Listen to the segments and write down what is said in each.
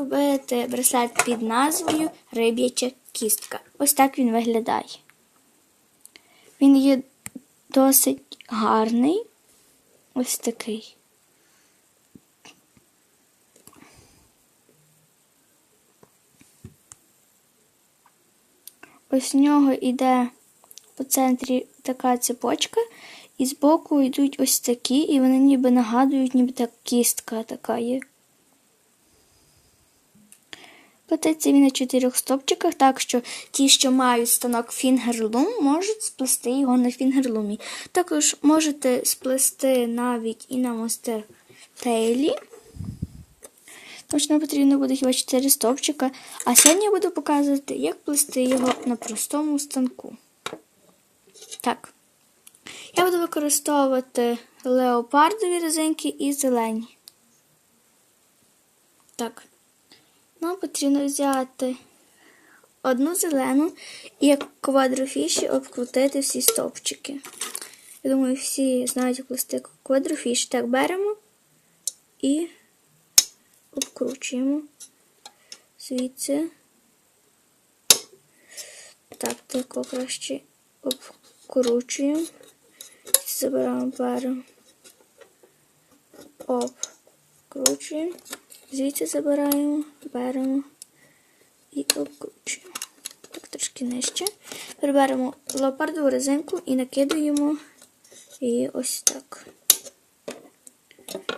зробити браслет під назвою Риб'яча кістка. Ось так він виглядає. Він є досить гарний. Ось такий. Ось в нього йде по центрі така цепочка, і збоку йдуть ось такі, і вони ніби нагадують, ніби так кістка така є. Плететься він на чотирьох стопчиках, так що ті, що мають станок фінгерлум, можуть сплести його на фінгерлумі. Також можете сплести навіть і на мостер тейлі. Тому потрібно буде хіба 4 стовпчика. А сьогодні я буду показувати, як плести його на простому станку. Так. Я буду використовувати леопардові резинки і зелені. Так. Нам потрібно взяти одну зелену і як квадрофіші обкрутити всі стовпчики. Я думаю, всі знають, як плести квадрофіші. Так, беремо і обкручуємо звідси. Так, тако краще обкручуємо. Забираємо пару. Обкручуємо. Звідси забираємо, беремо і обкручуємо. Так, трошки нижче. Приберемо леопардову резинку і накидуємо її ось так.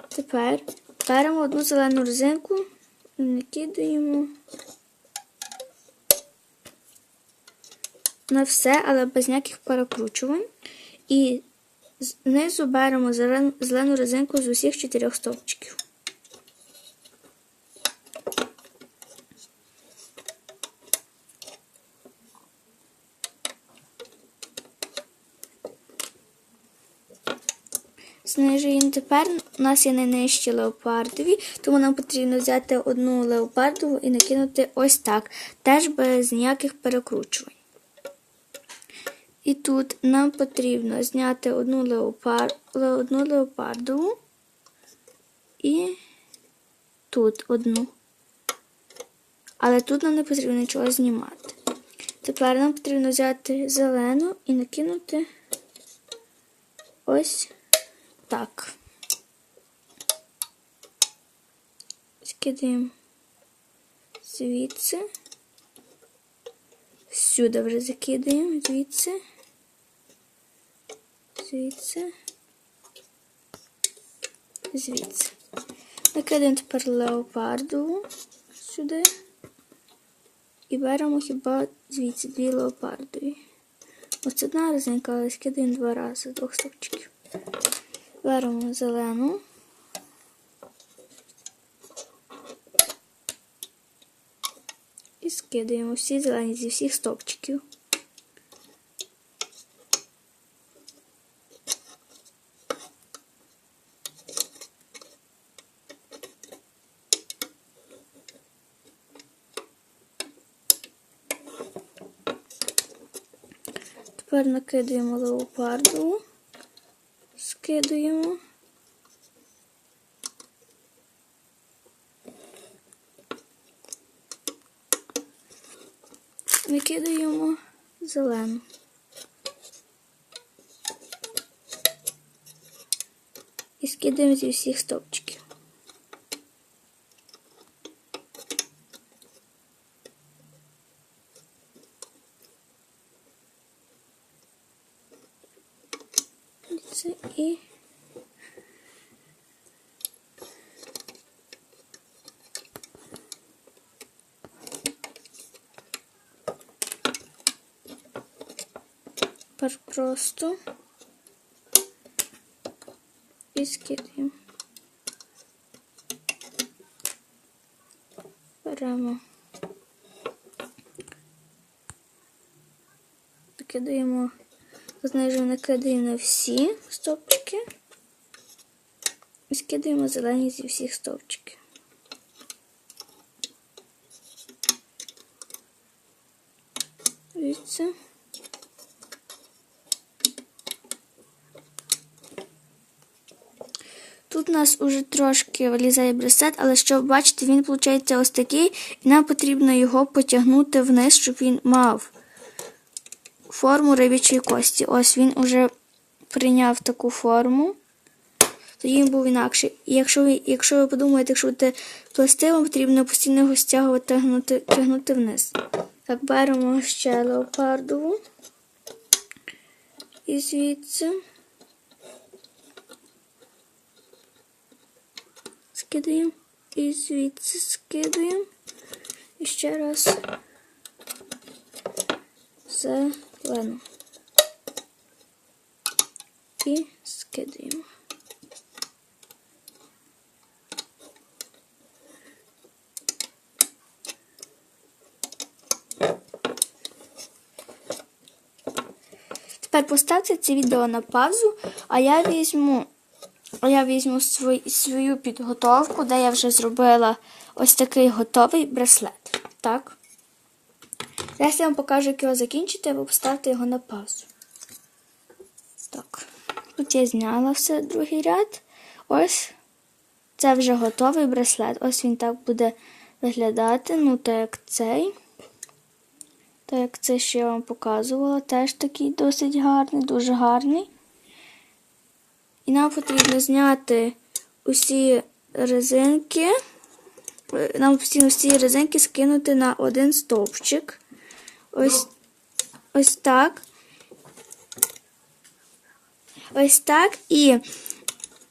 Тепер беремо одну зелену резинку і накидаємо на все, але без ніяких перекручувань. І знизу беремо зелену резинку з усіх чотирьох стовпчиків. Знижуємо тепер у нас є найнижчі леопардові, тому нам потрібно взяти одну леопардову і накинути ось так, теж без ніяких перекручувань. І тут нам потрібно зняти одну, леопар... одну леопардову і тут одну. Але тут нам не потрібно нічого знімати. Тепер нам потрібно взяти зелену і накинути ось так. Скидаємо звідси. Сюди вже закидаємо звідси, звідси, звідси. Накидаємо тепер леопардову сюди. І беремо хіба звідси дві леопардові. Ось одна резинка, але скидаємо два рази двох стопчиків. Беремо зелену. І скидаємо всі зелені зі всіх стопчиків. Тепер накидаємо леопардову скидуємо. Викидаємо зелену. І скидаємо зі всіх стовпчиків. Це і просто і скидаємо. Беремо. Накидаємо, знижуємо, накидаємо на всі стовпчики і скидаємо зелені зі всіх стовпчиків. Дивіться. Тут у нас уже трошки вилізає браслет, але щоб бачите, він виходить ось такий, і нам потрібно його потягнути вниз, щоб він мав форму рибячої кості. Ось він уже прийняв таку форму. Тоді він був інакший. І якщо ви, якщо ви подумаєте, якщо будете плести, вам потрібно постійно його стягувати, тягнути, тягнути вниз. Так, беремо ще леопардову. І звідси. Скидаємо. І звідси скидаємо. І ще раз. Зелену. І скидаємо. Тепер поставте це відео на паузу, а я візьму, я візьму свій, свою підготовку, де я вже зробила ось такий готовий браслет. Так. Зараз я вам покажу, як його закінчити, ви поставте його на паузу. Так. Тут я зняла все другий ряд. Ось це вже готовий браслет. Ось він так буде виглядати. Ну, так як цей. Так як це що я вам показувала, теж такий досить гарний, дуже гарний. І нам потрібно зняти усі резинки. Нам потрібно всі резинки скинути на один стовпчик. Ось, ось так. Ось так. І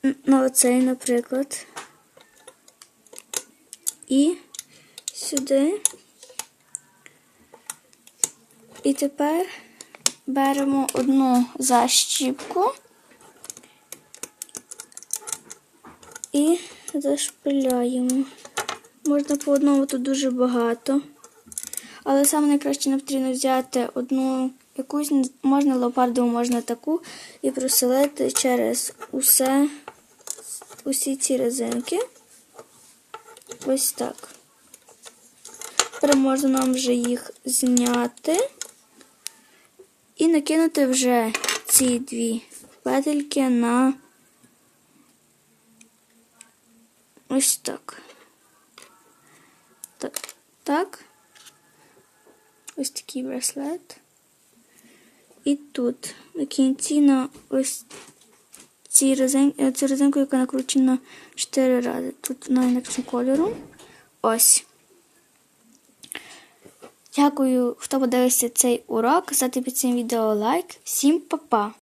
н- на оцей, наприклад. І сюди. І тепер беремо одну защіпку і зашпиляємо. Можна по одному тут дуже багато. Але саме найкраще нам потрібно взяти одну якусь, можна леопардову, можна таку, і проселити через усе, усі ці резинки. Ось так. Тепер можна нам вже їх зняти і накинути вже ці дві петельки на ось так. Так. Ось такий браслет. І тут на кінці на ось цій резин... е, цю резинку, яка накручена 4 рази. Тут вона інакшому кольору. Ось. Дякую, хто подивився цей урок. Ставте під цим відео лайк. Всім па-па!